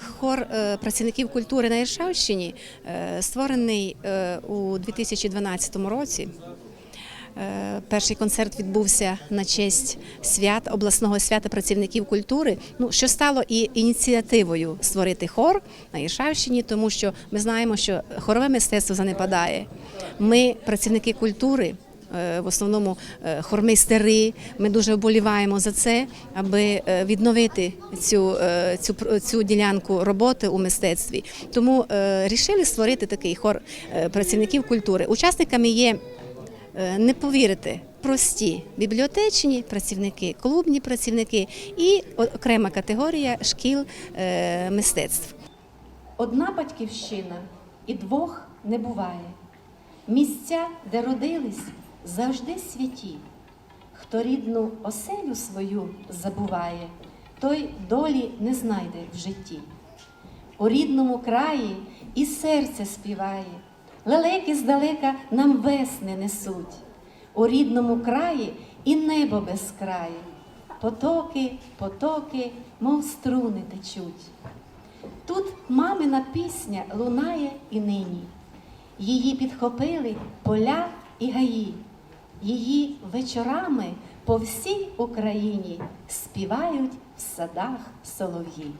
Хор е, працівників культури на Іршавщині е, створений е, у 2012 році. Перший концерт відбувся на честь свят обласного свята працівників культури. Ну що стало і ініціативою створити хор на Іршавщині, тому що ми знаємо, що хорове мистецтво занепадає. Ми, працівники культури, в основному е, хормейстери, ми дуже вболіваємо за це, аби е, відновити цю, е, цю, цю ділянку роботи у мистецтві. Тому е, рішили створити такий хор е, працівників культури. Учасниками є Е, не повірите, прості бібліотечні працівники, клубні працівники і окрема категорія шкіл е, мистецтв. Одна батьківщина і двох не буває. Місця, де родились, завжди святі. Хто рідну оселю свою забуває, той долі не знайде в житті. У рідному краї і серце співає, лелеки здалека нам весни несуть. У рідному краї і небо безкрає, потоки, потоки, мов струни течуть. Тут мамина пісня лунає і нині. Її підхопили поля і гаї. Її вечорами по всій Україні співають в садах солов'ї.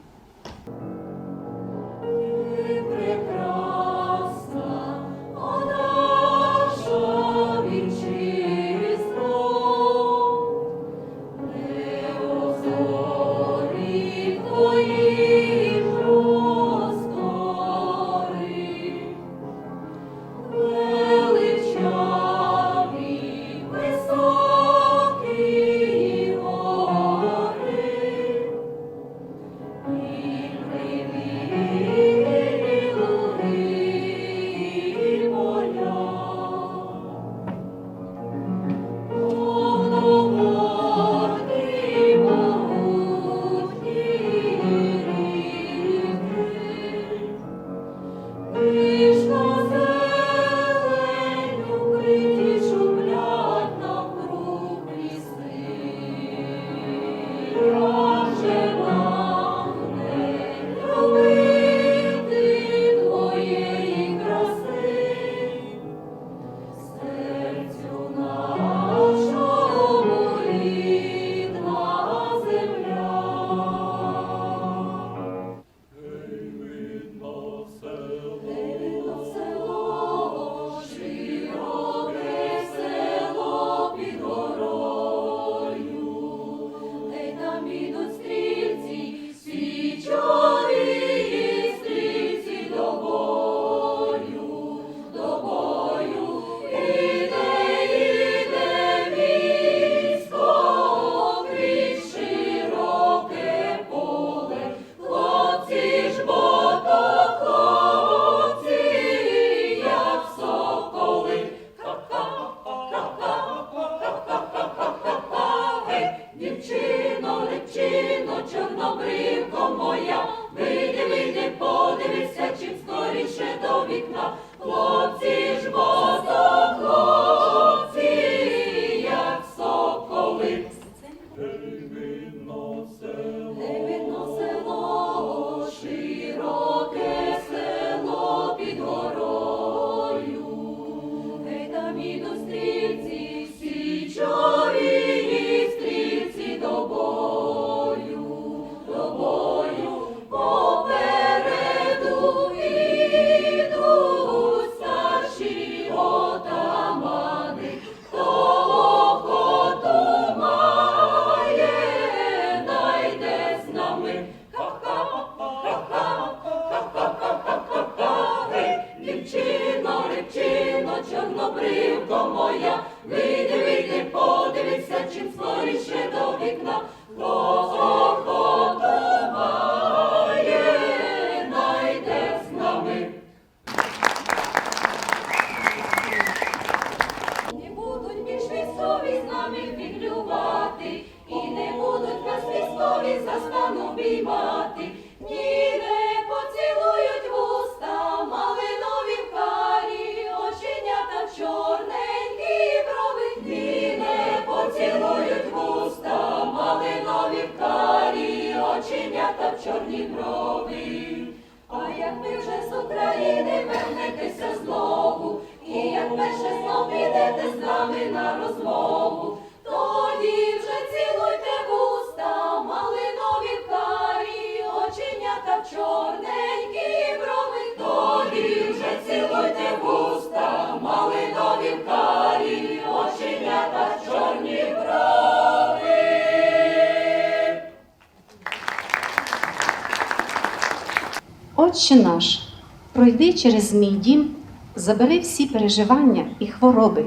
Отче наш, пройди через мій дім, забери всі переживання і хвороби,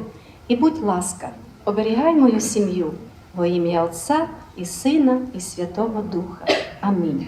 і будь ласка, оберігай мою сім'ю во ім'я Отця і Сина, і Святого Духа. Амінь.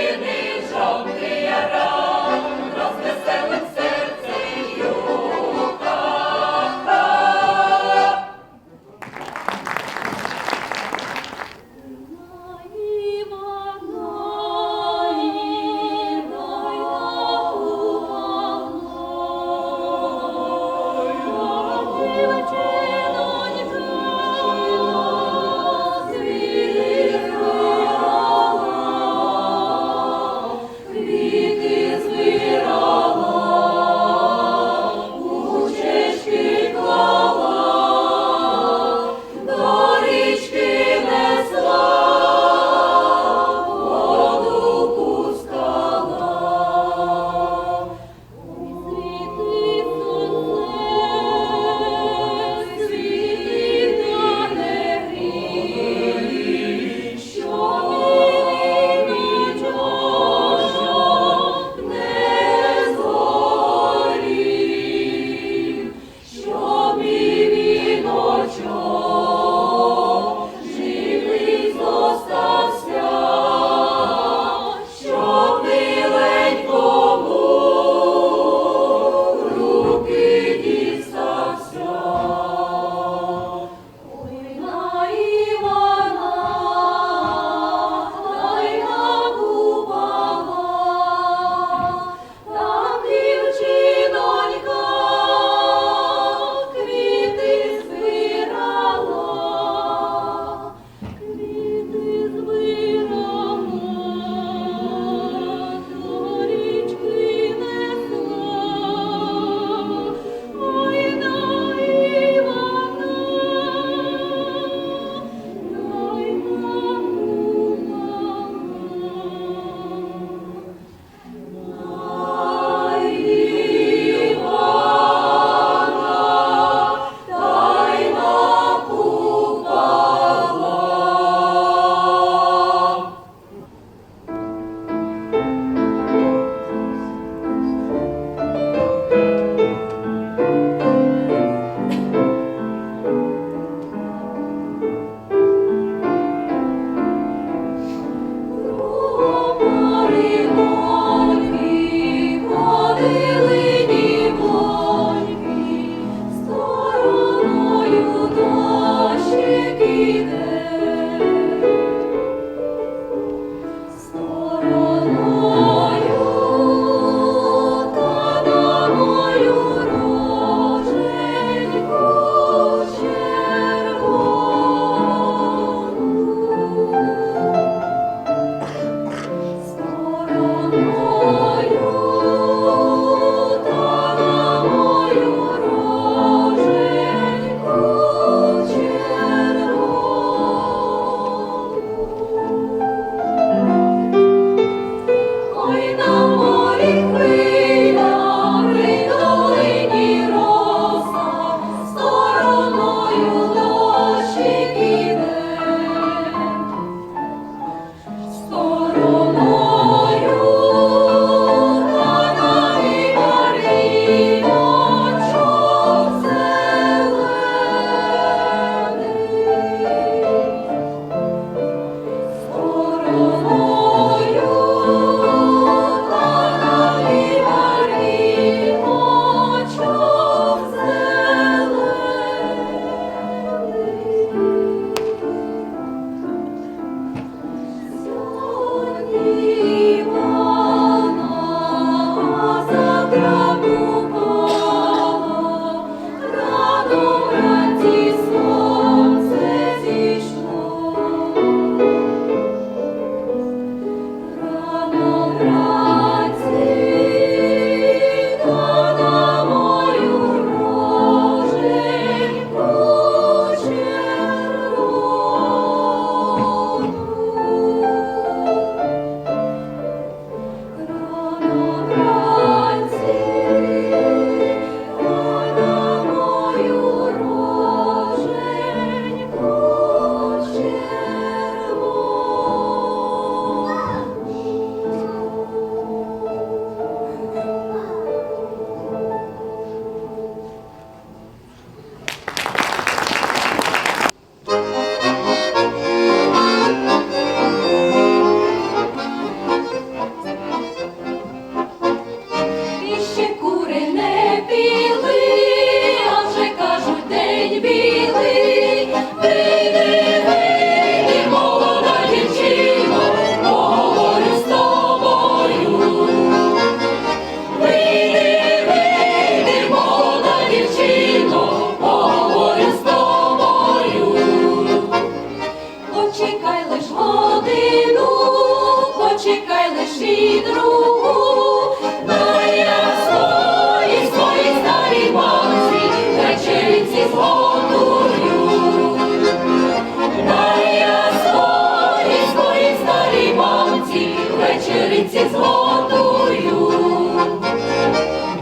криниці з водою,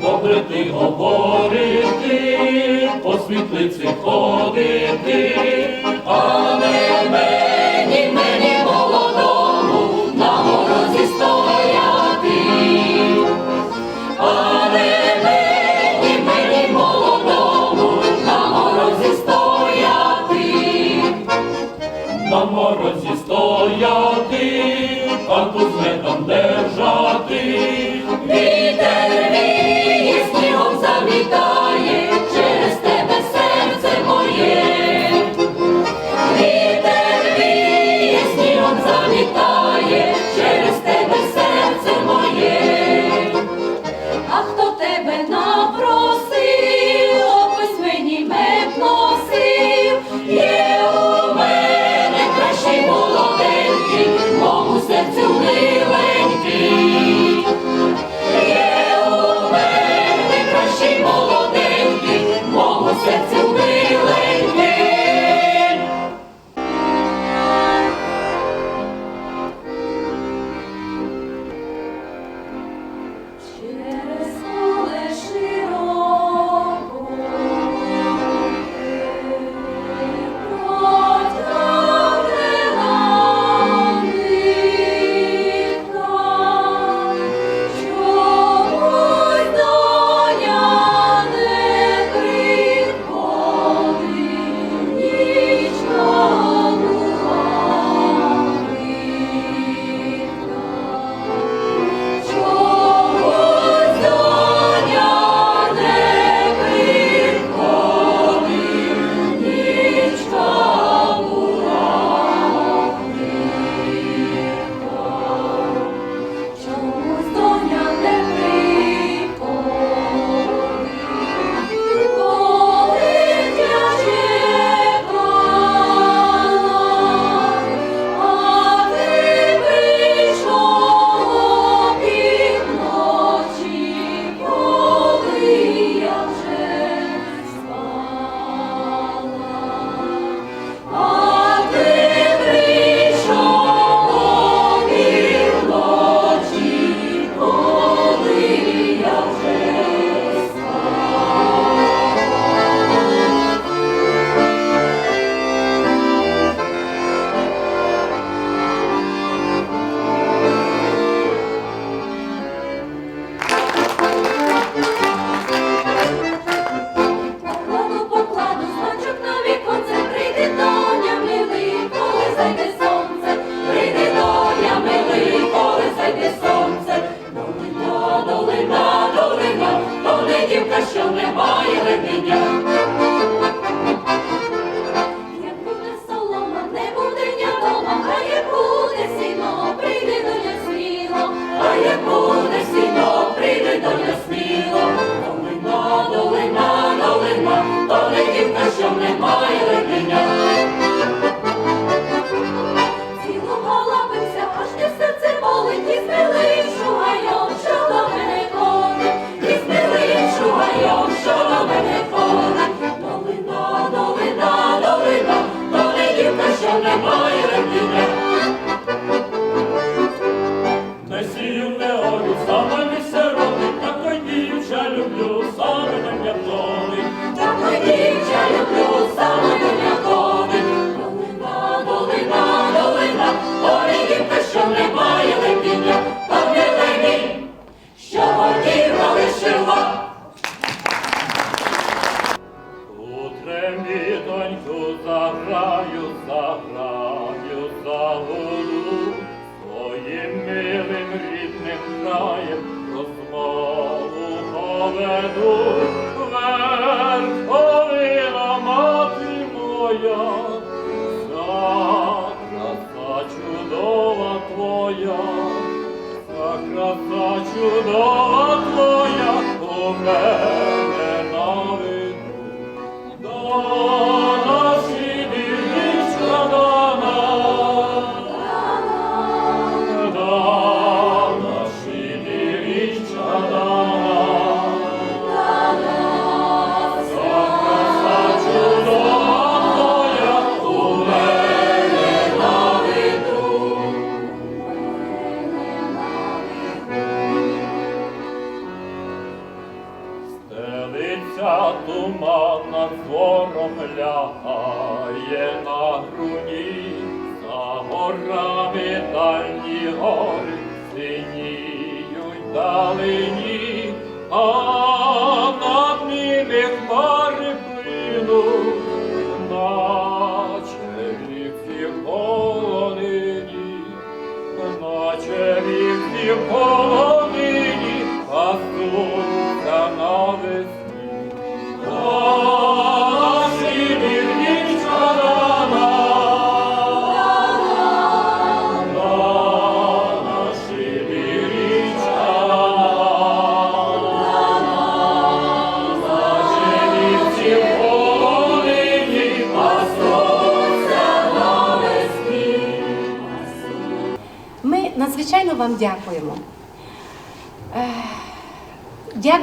добре ти говорити, по світлиці ходити. там кузнетом держати. Вітер віє, снігом завітає.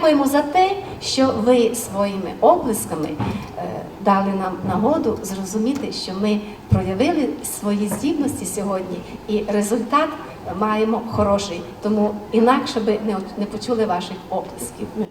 Дякуємо за те, що ви своїми оплесками е, дали нам нагоду зрозуміти, що ми проявили свої здібності сьогодні, і результат маємо хороший. Тому інакше би не, почули ваших оплесків.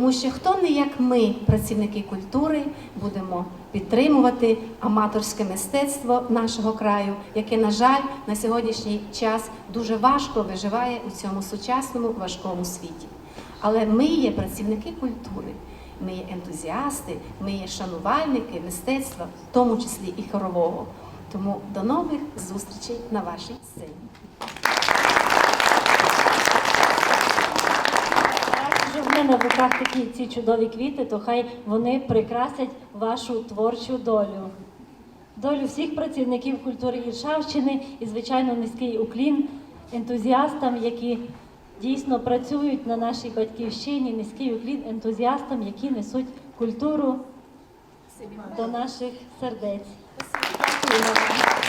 Тому що хто не як ми, працівники культури, будемо підтримувати аматорське мистецтво нашого краю, яке, на жаль, на сьогоднішній час дуже важко виживає у цьому сучасному важкому світі. Але ми є працівники культури, ми є ентузіасти, ми є шанувальники мистецтва, в тому числі і хорового. Тому до нових зустрічей на вашій сцені. Мене в руках такі ці чудові квіти, то хай вони прикрасять вашу творчу долю. Долю всіх працівників культури Іршавщини і, звичайно, низький уклін ентузіастам, які дійсно працюють на нашій батьківщині, низький уклін ентузіастам, які несуть культуру до наших сердець. Дякую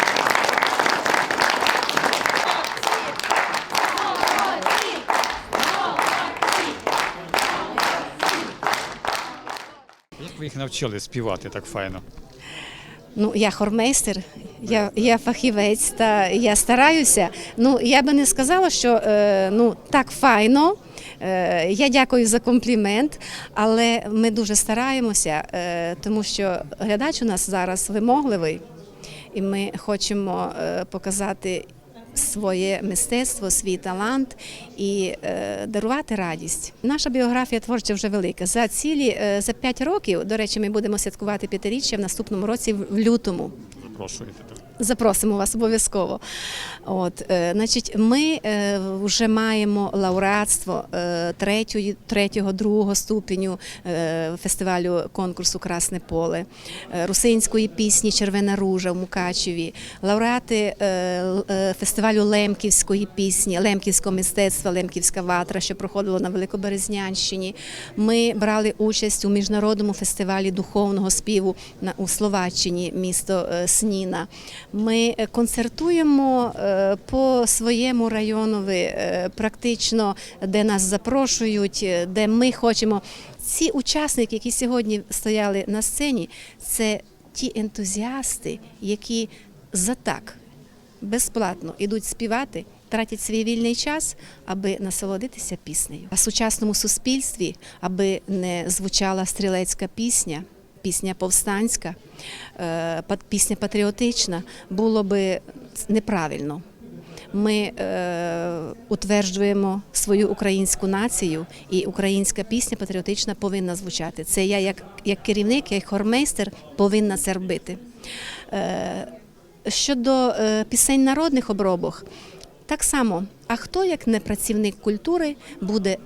ви їх навчили співати так файно? Ну, я хормейстер, я, я фахівець, та я стараюся. Ну, я би не сказала, що е, ну, так файно. Е, я дякую за комплімент, але ми дуже стараємося, е, тому що глядач у нас зараз вимогливий, і ми хочемо е, показати своє мистецтво, свій талант і е, дарувати радість. Наша біографія творча вже велика. За цілі е, за 5 років, до речі, ми будемо святкувати п'ятиріччя в наступному році в лютому. Запрошуєте. Запросимо вас обов'язково. От, е, значить, ми е, вже маємо лауреатство е, третього, третього, другого ступеню фестивалю конкурсу Красне поле, русинської пісні Червена ружа в Мукачеві, лауреати фестивалю Лемківської пісні, Лемківського мистецтва, Лемківська ватра, що проходило на Великоберезнянщині. Ми брали участь у міжнародному фестивалі духовного співу на у Словаччині, місто Сніна. Ми е, концертуємо е, по своєму районові, е, практично, де нас запрошують, де ми хочемо. Ці учасники, які сьогодні стояли на сцені, це ті ентузіасти, які за так безплатно ідуть співати, тратять свій вільний час, аби насолодитися піснею. А сучасному суспільстві, аби не звучала стрілецька пісня, пісня повстанська, е, пісня патріотична, було би неправильно. Ми е, утверджуємо свою українську націю, і українська пісня патріотична повинна звучати. Це я, як, як керівник, як хормейстер, повинна це робити. Е, щодо пісень народних обробок, так само, а хто, як не працівник культури, буде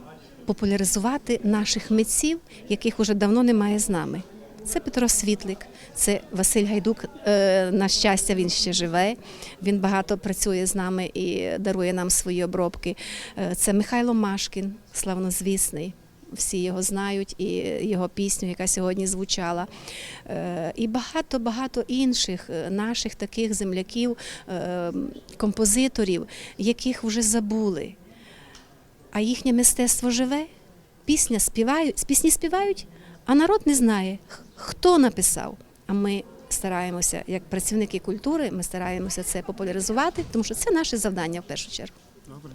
популяризувати наших митців, яких уже давно немає з нами? Це Петро Світлик, це Василь Гайдук. Е, На щастя, він ще живе. Він багато працює з нами і дарує нам свої обробки. Е, Це Михайло Машкін, славнозвісний. Всі його знають, і його пісню, яка сьогодні звучала. Е, І багато-багато інших е, наших таких земляків, композиторів, яких вже забули. А їхнє мистецтво живе, пісня співають, пісні співають, а народ не знає, хто написав. А ми стараємося, як працівники культури, ми стараємося це популяризувати, тому що це наше завдання в першу чергу. Добре.